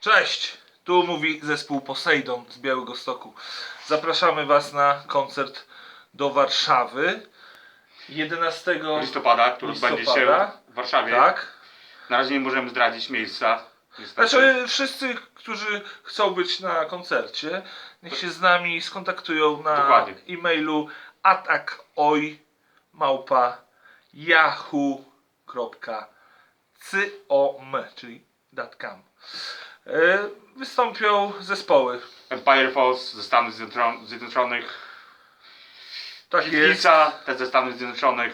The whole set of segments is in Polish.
Cześć! Tu mówi zespół Poseidon z Białego Stoku. Zapraszamy Was na koncert do Warszawy 11 listopada, który Listopada. będzie się w Warszawie. Tak? Na razie nie możemy zdradzić miejsca. niestety. Znaczy wszyscy, którzy chcą być na koncercie, niech się z nami skontaktują na Dokładnie. e-mailu atakoj małpa yahoo.com czyli .com. E, Wystąpią zespoły. Empire Force ze Stanów Zjednoczonych, Zjednoczonych Tak też ze Stanów Zjednoczonych,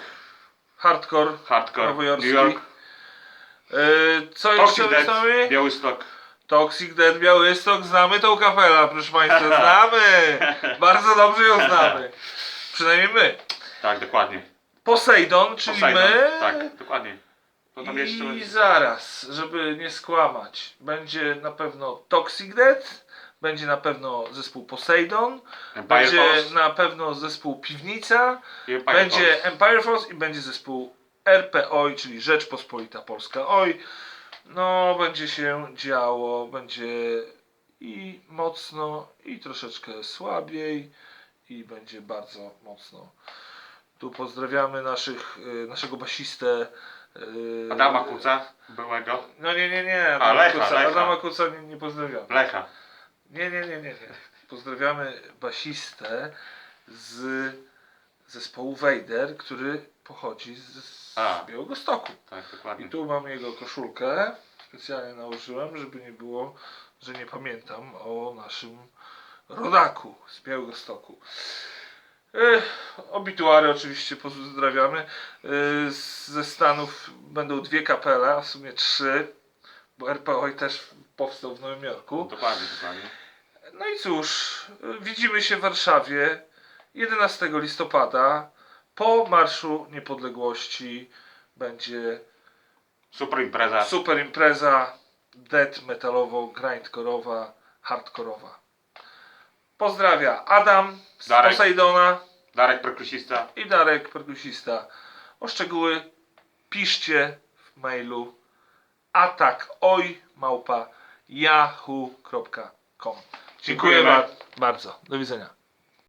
Hardcore. Hardcore, Nowojorski. New York, E, Co jeszcze Toxic Death, wystąpi? Białystok. Toxic Dead Białystok, znamy tą kapelę, proszę Państwa, znamy! Bardzo dobrze ją znamy. Przynajmniej my. Tak, dokładnie. Poseidon, czyli Poseidon, my. Tak, dokładnie. To tam jeszcze I będzie. zaraz, żeby nie skłamać, będzie na pewno Toxic Dead, będzie na pewno zespół Poseidon, Empire będzie na pewno zespół Piwnica, i Empire będzie. Empire Force i będzie zespół RPOI, czyli Rzeczpospolita Polska OI. No, będzie się działo, będzie i mocno, i troszeczkę słabiej, i będzie bardzo mocno. Tu pozdrawiamy naszych, y, naszego basistę. y, Adama Kuca, byłego. No nie, nie, nie. A, Adama Lecha, Kuca, Lecha. Adama Kuca nie, nie pozdrawiamy. Lecha. Nie, nie, nie, nie, nie. Pozdrawiamy basistę z zespołu Wejder, który pochodzi z, z A. Białego Stoku. Tak, I dokładnie. tu mam jego koszulkę. Specjalnie nałożyłem, żeby nie było, że nie pamiętam o naszym rodaku z Białego Stoku. Obituary oczywiście pozdrawiamy. Z- ze Stanów będą dwie kapele, a w sumie trzy, bo RPO też powstał w Nowym Jorku. Dokładnie, dokładnie. No i cóż, widzimy się w Warszawie 11 listopada. Po Marszu Niepodległości będzie Super impreza. super impreza death metalowo, grindkorowa, hardkorowa. Pozdrawia Adam z Darek. Poseidona Darek perkusista. i Darek, perkusista. O szczegóły piszcie w mailu atakoj małpa yahoo.com. Dziękuję Dziękujemy. ba- bardzo. Do widzenia.